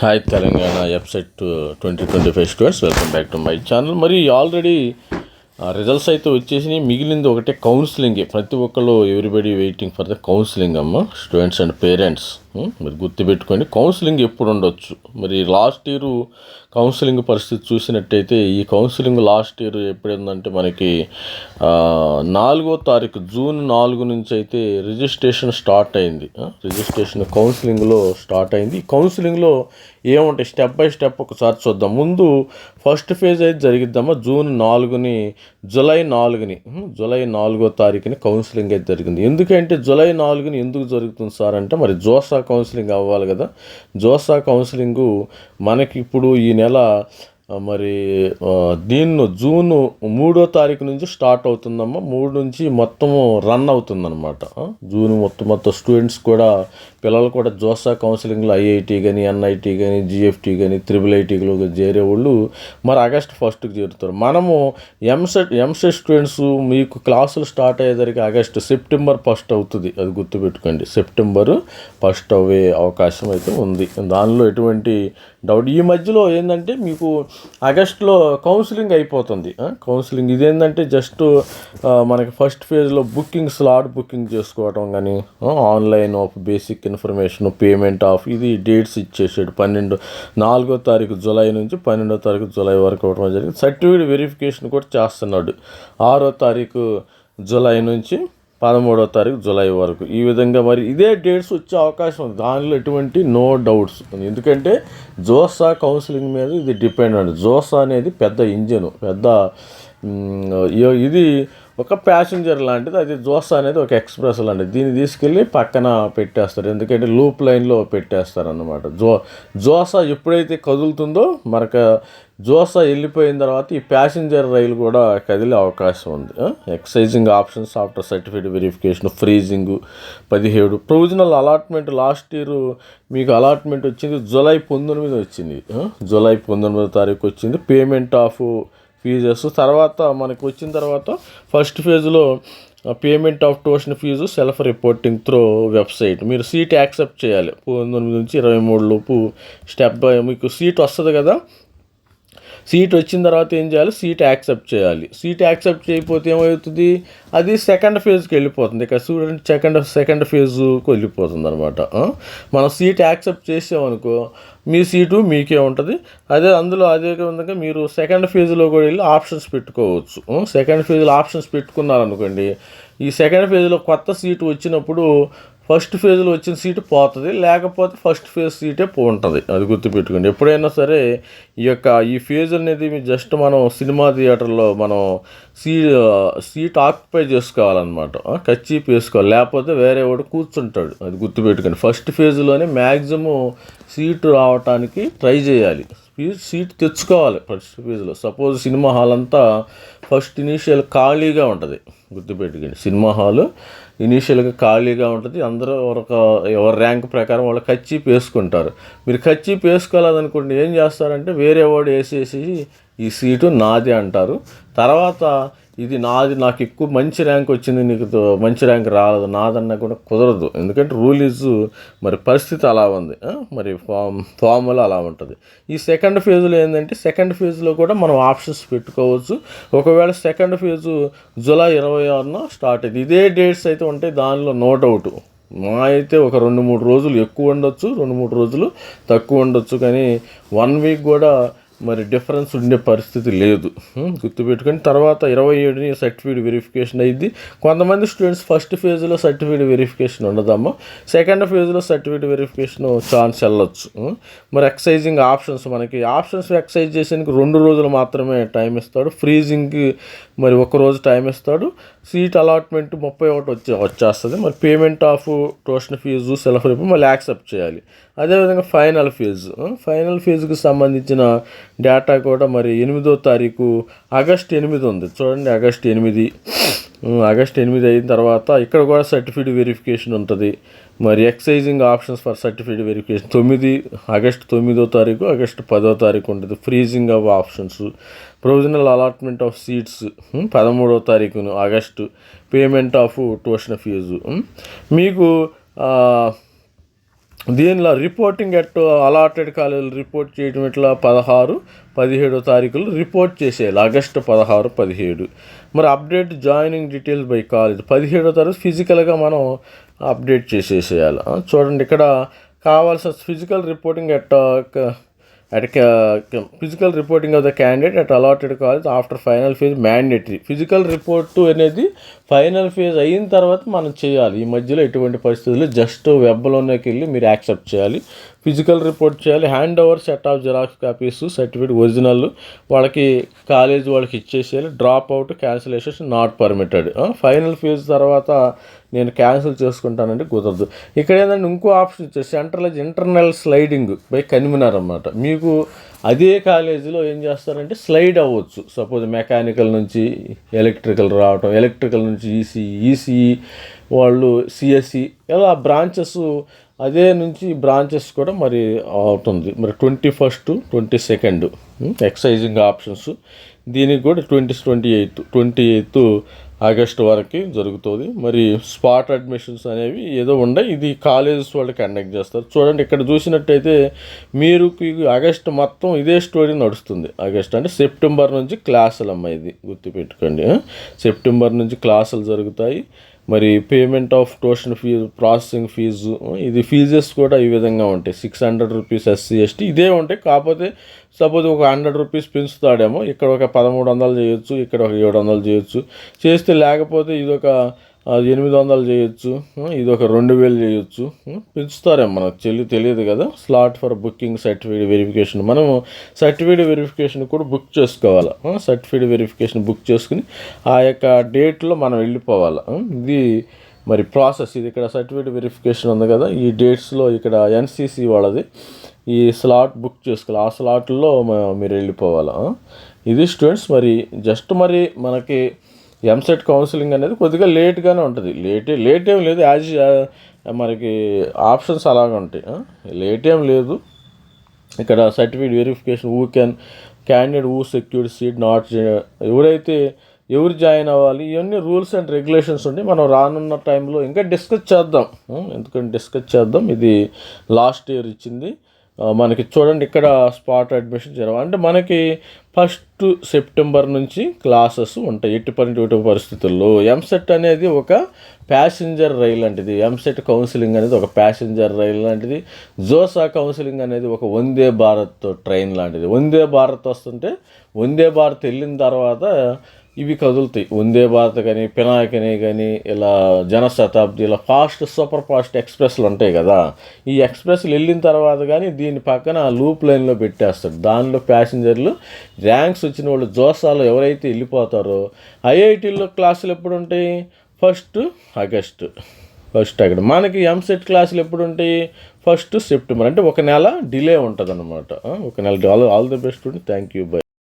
Hi Telangana website twenty twenty five students welcome back to my channel మరి already results అయితే వచ్చేసినాయి. మిగిలింది ఒకటే కౌన్సిలింగే ప్రతి ఒక్కళ్ళు everybody waiting for the counselling అమ్మ. స్టూడెంట్స్ అండ్ పేరెంట్స్ మరి గుర్తుపెట్టుకోండి. కౌన్సిలింగ్ ఎప్పుడు ఉండొచ్చు? మరి లాస్ట్ ఇయర్ కౌన్సిలింగ్ పరిస్థితి చూసినట్టయితే ఈ కౌన్సిలింగ్ లాస్ట్ ఇయర్ ఎప్పుడైందంటే మనకి నాలుగో తారీఖు జూన్ నాలుగు నుంచి అయితే రిజిస్ట్రేషన్ స్టార్ట్ అయింది. రిజిస్ట్రేషన్ కౌన్సిలింగ్లో స్టార్ట్ అయింది. ఈ కౌన్సిలింగ్లో ఏముంటాయి? స్టెప్ బై స్టెప్ ఒకసారి చూద్దాం. ముందు ఫస్ట్ ఫేజ్ అయితే జరిగిద్దామా? జూన్ నాలుగుని జులై నాలుగుని. జులై నాలుగో తారీఖుని కౌన్సిలింగ్ అయితే జరిగింది. ఎందుకంటే జులై నాలుగుని ఎందుకు జరుగుతుంది సార్ అంటే మరి జోసా కౌన్సిలింగ్ అవ్వాలి కదా. జోసా కౌన్సిలింగు మనకి ఇప్పుడు ఈ నెల మరి దీన్ని జూన్ మూడో తారీఖు నుంచి స్టార్ట్ అవుతుందమ్మా. మూడు నుంచి మొత్తము రన్ అవుతుందన్నమాట. జూన్ మొత్తం మొత్తం స్టూడెంట్స్ కూడా పిల్లలు కూడా జోసా కౌన్సిలింగ్లో ఐఐటి కానీ ఎన్ఐటి కానీ జిఎఫ్టీ కానీ త్రిబుల్ ఐటీలో చేరే వాళ్ళు మరి ఆగస్ట్ ఫస్ట్కి చేరుతారు. మనము ఎంసెట్ ఎంసెట్ స్టూడెంట్స్ మీకు క్లాసులు స్టార్ట్ అయ్యేసరికి ఆగస్ట్ సెప్టెంబర్ ఫస్ట్ అవుతుంది. అది గుర్తుపెట్టుకోండి. సెప్టెంబర్ ఫస్ట్ అవ్వే అవకాశం అయితే ఉంది. దానిలో ఎటువంటి డౌట్. ఈ మధ్యలో ఏంటంటే మీకు ఆగస్ట్లో కౌన్సిలింగ్ అయిపోతుంది. కౌన్సిలింగ్ ఇదేంటంటే జస్ట్ మనకి ఫస్ట్ ఫేజ్లో బుకింగ్ స్లాట్ బుకింగ్ చేసుకోవటం కానీ online of basic information payment of ఇది డేట్స్ ఇచ్చేసాడు. పన్నెండు నాలుగో తారీఖు జూలై నుంచి పన్నెండో తారీఖు జూలై వరకు అవ్వడం జరిగింది. సర్టిఫికేట్ వెరిఫికేషన్ కూడా చేస్తున్నాడు. ఆరో తారీఖు జూలై నుంచి పదమూడో తారీఖు జూలై వరకు. ఈ విధంగా మరి ఇదే డేట్స్ వచ్చే అవకాశం ఉంది. దానిలో ఎటువంటి నో డౌట్స్ ఎందుకంటే జోసా కౌన్సిలింగ్ మీద ఇది డిపెండ్ అండి. జోసా అనేది పెద్ద ఇంజను పెద్ద ఇది ఒక ప్యాసింజర్ లాంటిది అది జోసా అనేది ఒక ఎక్స్ప్రెస్ లాంటిది. దీన్ని తీసుకెళ్ళి పక్కన పెట్టేస్తారు. ఎందుకంటే లూప్ లైన్లో పెట్టేస్తారు అన్నమాట జో జోసా ఎప్పుడైతే కదులుతుందో మనకు జోసా వెళ్ళిపోయిన తర్వాత ఈ ప్యాసింజర్ రైలు కూడా కదిలే అవకాశం ఉంది. Exercising options after certificate verification freezing పదిహేడు. ప్రొవిజనల్ అలాట్మెంట్ లాస్ట్ ఇయర్ మీకు అలాట్మెంట్ వచ్చింది జూలై పంతొమ్మిది వచ్చింది. జులై జూలై పంతొమ్మిదో తారీఖు వచ్చింది. పేమెంట్ ఆఫ్ ఫీజెస్ తర్వాత మనకు వచ్చిన తర్వాత ఫస్ట్ ఫేజ్లో payment of tuition fee self reporting through website మీరు సీట్ యాక్సెప్ట్ చేయాలి. పంతొమ్మిది నుంచి ఇరవై మూడు లోపు స్టెప్ బై మీకు సీట్ వస్తుంది కదా సీట్ వచ్చిన తర్వాత ఏం చేయాలి? సీట్ యాక్సెప్ట్ చేయాలి. సీట్ యాక్సెప్ట్ చేయకపోతే ఏమవుతుంది? అది సెకండ్ ఫేజ్కి వెళ్ళిపోతుంది. ఇక స్టూడెంట్ సెకండ్ సెకండ్ ఫేజ్కి వెళ్ళిపోతుంది అనమాట మనం సీట్ యాక్సెప్ట్ చేసామనుకో మీ సీటు మీకే ఉంటుంది. అదే అందులో అదే విధంగా మీరు సెకండ్ ఫేజ్లో కూడా వెళ్ళి ఆప్షన్స్ పెట్టుకోవచ్చు. సెకండ్ ఫేజ్లో ఆప్షన్స్ పెట్టుకున్నారనుకోండి ఈ సెకండ్ ఫేజ్లో కొత్త సీటు వచ్చినప్పుడు ఫస్ట్ ఫేజ్లో వచ్చిన సీటు పోతుంది లేకపోతే ఫస్ట్ ఫేజ్ సీటే పోంటుంది అది గుర్తుపెట్టుకోండి. ఎప్పుడైనా సరే ఈ యొక్క ఈ ఫేజ్ అనేది జస్ట్ మనం సినిమా థియేటర్లో మనం సీ సీట్ ఆక్యుపై చేసుకోవాలన్నమాట. కచ్చీప్ వేసుకోవాలి లేకపోతే వేరే వాడు కూర్చుంటాడు అది గుర్తుపెట్టుకోండి. ఫస్ట్ ఫేజ్లోనే మ్యాక్సిమం సీటు రావటానికి ట్రై చేయాలి. సీట్ తెచ్చుకోవాలి ఫస్ట్ ఫేజ్లో. సపోజ్ సినిమా హాల్ అంతా ఫస్ట్ ఇనీషియల్ ఖాళీగా ఉంటుంది. గుర్తుపెట్టుకోండి సినిమా హాలు ఇనీషియల్గా ఖాళీగా ఉంటుంది. అందరూ ఒక ఎవరి ర్యాంక్ ప్రకారం వాళ్ళు కచ్చీప్ వేసుకుంటారు మీరు కచ్చీప్ పేసుకోలేదనుకోండి ఏం చేస్తారంటే వేరే వాడు వేసేసి ఈ సీటు నాది అంటారు. తర్వాత ఇది నాది నాకు ఎక్కువ మంచి ర్యాంక్ వచ్చింది నీకు మంచి ర్యాంక్ రాలేదు నాదన్నా కూడా కుదరదు. ఎందుకంటే రూల్ ఈజ్ మరి పరిస్థితి అలా ఉంది. మరి ఫామ్ ఫార్ములా అలా ఉంటుంది. ఈ సెకండ్ ఫేజ్లో ఏంటంటే సెకండ్ ఫేజ్లో కూడా మనం ఆప్షన్స్ పెట్టుకోవచ్చు. ఒకవేళ సెకండ్ ఫేజు జూలై ఇరవై ఆరున స్టార్ట్ అయింది. ఇదే డేట్స్ అయితే ఉంటాయి దానిలో నో డౌట్ మా అయితే ఒక రెండు మూడు రోజులు ఎక్కువ ఉండొచ్చు రెండు మూడు రోజులు తక్కువ ఉండొచ్చు. కానీ వన్ వీక్ కూడా మరి డిఫరెన్స్ ఉండే పరిస్థితి లేదు. గుర్తుపెట్టుకొని తర్వాత ఇరవై ఏడుని సర్టిఫికేట్ వెరిఫికేషన్ అయింది. కొంతమంది స్టూడెంట్స్ ఫస్ట్ ఫేజ్లో సర్టిఫికేట్ వెరిఫికేషన్ ఉండదమ్మా. సెకండ్ ఫేజ్లో సర్టిఫికేట్ వెరిఫికేషన్ ఛాన్స్ వెళ్ళొచ్చు. మరి ఎక్సైజింగ్ ఆప్షన్స్ మనకి ఆప్షన్స్ ఎక్సైజ్ చేసేందుకు రెండు రోజులు మాత్రమే టైం ఇస్తాడు. ఫ్రీజింగ్కి మరి ఒక రోజు టైం ఇస్తాడు. సీట్ అలాట్మెంట్ ముప్పై ఒకటి వచ్చే వచ్చేస్తుంది. మరి payment of tuition fee self రేపు మళ్ళీ యాక్సెప్ట్ చేయాలి. అదేవిధంగా ఫైనల్ ఫీజు ఫైనల్ ఫీజుకి సంబంధించిన డేటా కూడా మరి ఎనిమిదో తారీఖు ఆగస్ట్ ఎనిమిది ఉంది. చూడండి ఆగస్ట్ ఎనిమిది ఆగస్ట్ ఎనిమిది అయిన తర్వాత ఇక్కడ కూడా సర్టిఫికేట్ వెరిఫికేషన్ ఉంటుంది. మరి exercising options for certificate verification తొమ్మిది ఆగస్ట్ తొమ్మిదో తారీఖు ఆగస్ట్ పదో తారీఖు ఉంటుంది. Freezing of options provisional allotment of seats పదమూడో తారీఖును August. Payment of tuition fee మీకు దీనిలో రిపోర్టింగ్ ఎట్ అలాటెడ్ కాలేజీలు రిపోర్ట్ చేయడం ఇట్లా పదహారు పదిహేడో తారీఖులు రిపోర్ట్ చేసేయాలి. ఆగస్టు పదహారు పదిహేడు. మరి update joining details by college పదిహేడో తారీఖు ఫిజికల్గా మనం అప్డేట్ చేసేసేయాలి. చూడండి ఇక్కడ కావాల్సిన physical reporting at at physical reporting of the candidate at allotted college after final phase mandatory physical report అనేది ఫైనల్ ఫేజ్ అయిన తర్వాత మనం చేయాలి. ఈ మధ్యలో ఎటువంటి పరిస్థితుల్లో జస్ట్ వెబ్లోనేకి వెళ్ళి మీరు యాక్సెప్ట్ చేయాలి. ఫిజికల్ రిపోర్ట్ చేయాలి. Hand over set of xerox copies certificate original వాళ్ళకి కాలేజ్ వాళ్ళకి ఇచ్చేసేయాలి. Drop out cancellation not permitted. Final fee తర్వాత నేను క్యాన్సిల్ చేసుకుంటానంటే కుదరదు. ఇక్కడ ఏంటంటే ఇంకో ఆప్షన్ ఇచ్చారు. Centralize internal sliding by convener అనమాట మీకు అదే కాలేజీలో ఏం చేస్తారంటే స్లైడ్ అవ్వచ్చు. సపోజ్ మెకానికల్ నుంచి ఎలక్ట్రికల్ రావటం ఎలక్ట్రికల్ నుంచి ఈసీ ఈసీఈ ఈసీఈ వాళ్ళు సిఎస్సి ఇలా బ్రాంచెస్ అదే నుంచి బ్రాంచెస్ కూడా మరి అవుతుంది. మరి twenty first twenty second exercising options దీనికి కూడా twenty twenty eighth twenty eighth August వరకు జరుగుతుంది. మరి స్పాట్ అడ్మిషన్స్ అనేవి ఏదో ఉండే ఇది కాలేజెస్ వాళ్ళు కండక్ట్ చేస్తారు. చూడండి ఇక్కడ చూసినట్టయితే మీరు ఆగస్టు మొత్తం ఇదే స్టోరీ నడుస్తుంది. ఆగస్ట్ అంటే సెప్టెంబర్ నుంచి క్లాసులు అమ్మాయి ఇది. గుర్తుపెట్టుకోండి సెప్టెంబర్ నుంచి క్లాసులు జరుగుతాయి. మరి payment of tuition fee processing fee ఇది ఫీజెస్ కూడా ఈ విధంగా ఉంటాయి. Six hundred rupees SC ST ఇదే ఉంటాయి. కాకపోతే సపోజ్ ఒక హండ్రెడ్ రూపీస్ పెంచుతాడేమో ఇక్కడ ఒక పదమూడు వందలు చేయొచ్చు ఇక్కడ ఒక ఏడు వందలు చేయొచ్చు. చేస్తే లేకపోతే ఇది అది ఎనిమిది వందలు చేయొచ్చు ఇది ఒక రెండు వేలు చేయొచ్చు పెంచుతారేమో మనకు తెలియ తెలియదు కదా. Slot for booking certificate verification మనము సర్టిఫికేట్ వెరిఫికేషన్ కూడా బుక్ చేసుకోవాలి. సర్టిఫికేట్ వెరిఫికేషన్ బుక్ చేసుకుని ఆ యొక్క డేట్లో మనం వెళ్ళిపోవాలి. ఇది మరి ప్రాసెస్ ఇది ఇక్కడ సర్టిఫికేట్ వెరిఫికేషన్ ఉంది కదా. ఈ డేట్స్లో ఇక్కడ ఎన్సీసీ వాళ్ళది. ఈ స్లాట్ బుక్ చేసుకోవాలి. ఆ స్లాట్లో మీరు వెళ్ళిపోవాలి. ఇది స్టూడెంట్స్ మరి జస్ట్ మరి మనకి ఎంసెట్ కౌన్సిలింగ్ అనేది కొద్దిగా లేట్గానే ఉంటుంది. లేట్ లేట్ ఏం లేదు. యాజ్ మనకి ఆప్షన్స్ అలాగే ఉంటాయి. లేట్ ఏం లేదు. ఇక్కడ certificate verification who can candidate who secured seat not ఎవరైతే ఎవరు జాయిన్ అవ్వాలి ఇవన్నీ రూల్స్ అండ్ రెగ్యులేషన్స్ ఉండి మనం రానున్న టైంలో ఇంకా డిస్కస్ చేద్దాం. ఎందుకంటే డిస్కస్ చేద్దాం. ఇది లాస్ట్ ఇయర్ ఇచ్చింది. మనకి చూడండి ఇక్కడ స్పాట్ అడ్మిషన్ జరగ అంటే మనకి ఫస్ట్ సెప్టెంబర్ నుంచి క్లాసెస్ ఉంటాయి. ఎట్టి పని ఎటు పరిస్థితుల్లో. ఎంసెట్ అనేది ఒక ప్యాసింజర్ రైల్ లాంటిది. ఎంసెట్ కౌన్సిలింగ్ అనేది ఒక ప్యాసింజర్ రైల్ లాంటిది. జోసా కౌన్సిలింగ్ అనేది ఒక వందే భారత్ ట్రైన్ లాంటిది. వందే భారత్ వస్తుంటే వందే భారత్ వెళ్ళిన తర్వాత ఇవి కదులుతాయి. వందే భారత్ కానీ పినాకిని కానీ ఇలా జనశతాబ్ది ఇలా ఫాస్ట్ సూపర్ ఫాస్ట్ ఎక్స్ప్రెస్లు ఉంటాయి కదా. ఈ ఎక్స్ప్రెస్లు వెళ్ళిన తర్వాత కానీ దీని పక్కన లూప్ లైన్లో పెట్టేస్తాడు దానిలో ప్యాసింజర్లు ర్యాంక్స్ వచ్చిన వాళ్ళు జోసాలో ఎవరైతే వెళ్ళిపోతారో ఐఐటీల్లో క్లాసులు ఎప్పుడు ఉంటాయి? First August. ఫస్ట్ అక్కడ మనకి ఎంసెట్ క్లాసులు ఎప్పుడు ఉంటాయి? First September. అంటే ఒక నెల డిలే ఉంటుంది అనమాట ఒక నెల all all the best thank you bye.